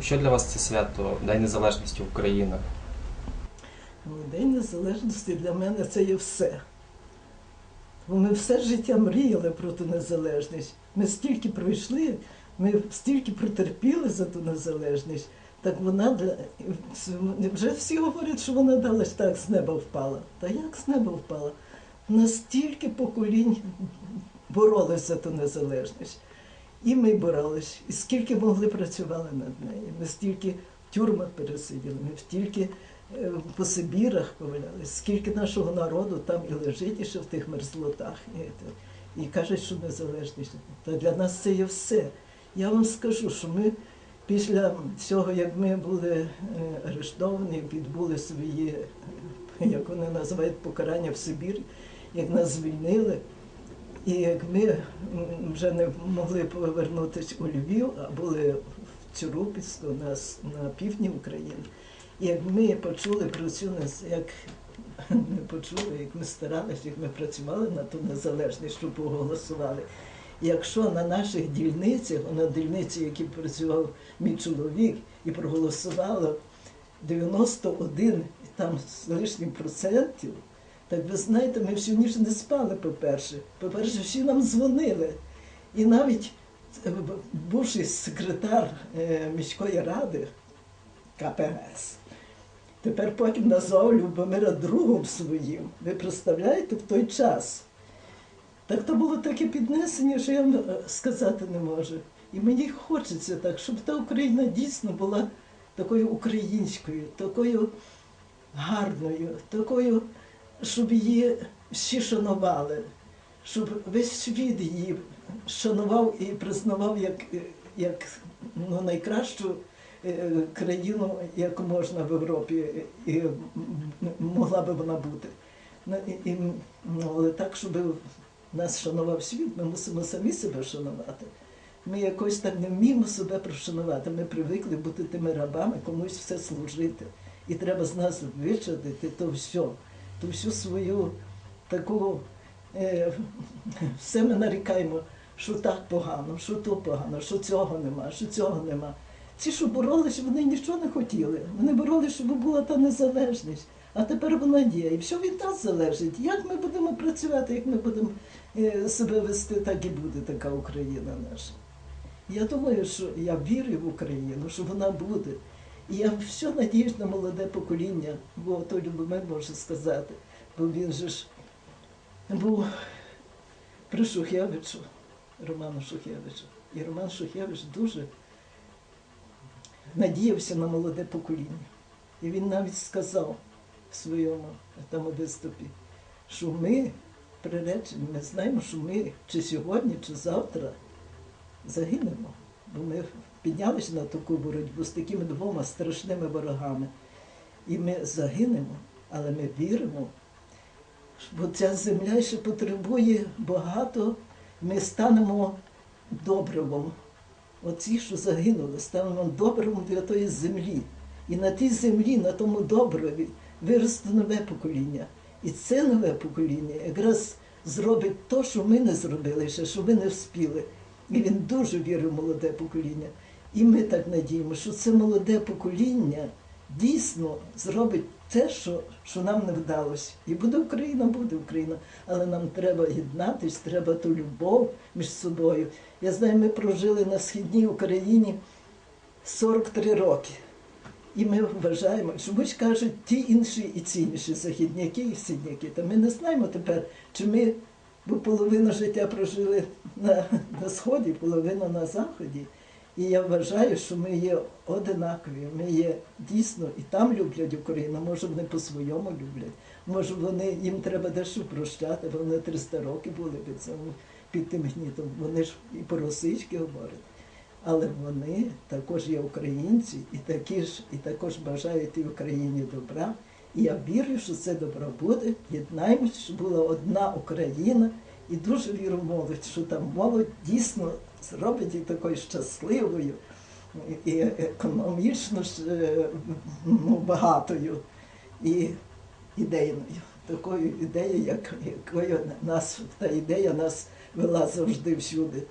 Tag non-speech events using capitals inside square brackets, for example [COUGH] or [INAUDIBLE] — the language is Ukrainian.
Що для вас це свято День Незалежності України? Ну, День Незалежності для мене це є все. Бо ми все життя мріяли про ту незалежність. Ми стільки пройшли, ми стільки протерпіли за ту незалежність. Так вона вже всі говорять, що вона далась так з неба впала. Та як з неба впала? Настільки поколінь боролись за ту незалежність. І ми боролись, і скільки могли працювали над нею. Ми стільки в тюрмах пересиділи, ми стільки е, по Сибірах повалялись, скільки нашого народу там і лежить, і ще в тих мерзлотах. І, кажуть, що незалежність. Та для нас це є все. Я вам скажу, що ми після цього, як ми були е, арештовані, відбули свої, е, як вони називають, покарання в Сибірі, як нас звільнили. І як ми вже не могли повернутися у Львів, а були в Цюрупівську, на, с- на півдні України. І як ми почули про цю як [LAUGHS] ми почули, як ми старалися, як ми працювали на ту незалежність, щоб проголосували. Якщо на наших дільницях, на дільниці, які працював мій чоловік, і проголосувало 91 і там з лишнім процентів, так ви знаєте, ми всю ніч не спали, по-перше. По-перше, всі нам дзвонили. І навіть е, бувший секретар е, міської ради КПС, тепер потім назвав Любомира другом своїм. Ви представляєте в той час? Так то було таке піднесення, що я вам е, сказати не можу. І мені хочеться так, щоб та Україна дійсно була такою українською, такою гарною, такою, щоб її всі шанували, щоб весь світ її шанував і признавав як, як ну, найкращу е, країну, яку можна в Європі, і могла би вона бути. Ну, і, і, ну, але так, щоб нас шанував світ, ми мусимо самі себе шанувати. Ми якось так не вміємо себе прошанувати. Ми привикли бути тими рабами, комусь все служити. І треба з нас вичадити то все, ту всю свою таку. Е, все ми нарікаємо, що так погано, що то погано, що цього нема, що цього нема. Ці, що боролися, вони нічого не хотіли. Вони боролися, щоб була та незалежність. А тепер вона є. І все від нас залежить. Як ми будемо працювати, як ми будемо е, себе вести, так і буде така Україна наша. Я думаю, що я вірю в Україну, що вона буде. І я все надіюсь на молоде покоління, бо то Любомир може сказати, бо він же ж був при Шухевичу, Роману Шухевичу. І Роман Шухевич дуже надіявся на молоде покоління. І він навіть сказав в своєму там виступі, що ми приречені, ми знаємо, що ми чи сьогодні, чи завтра загинемо. Бо ми піднялися на таку боротьбу з такими двома страшними ворогами. І ми загинемо, але ми віримо, бо ця земля ще потребує багато, ми станемо добривом. Оці, що загинули, станемо добривом для тої землі. І на тій землі, на тому доброві, виросте нове покоління. І це нове покоління якраз зробить те, що ми не зробили ще, що ми не вспіли. І він дуже вірив в молоде покоління. І ми так надіємо, що це молоде покоління дійсно зробить те, що, що нам не вдалося. І буде Україна, буде Україна. Але нам треба єднатись, треба ту любов між собою. Я знаю, ми прожили на східній Україні 43 роки. І ми вважаємо, чомусь кажуть ті інші і ці інші західняки і східняки. Та ми не знаємо тепер, чи ми бо половину життя прожили на, на сході, половина на заході. І я вважаю, що ми є одинакові. Ми є дійсно і там люблять Україну, може вони по-своєму люблять. Може вони їм треба дещо прощати, бо вони 300 років були під цим, під тим гнітом. Вони ж і по-російськи говорять. Але вони також є українці і такі ж, і також бажають і Україні добра. І я вірю, що це добро буде. Єднаємося, щоб була одна Україна. І дуже вірю в молодь, що там молодь дійсно зробить її такою щасливою і економічно е, ну, багатою і ідейною. Такою ідеєю, як, якою нас та ідея нас вела завжди всюди.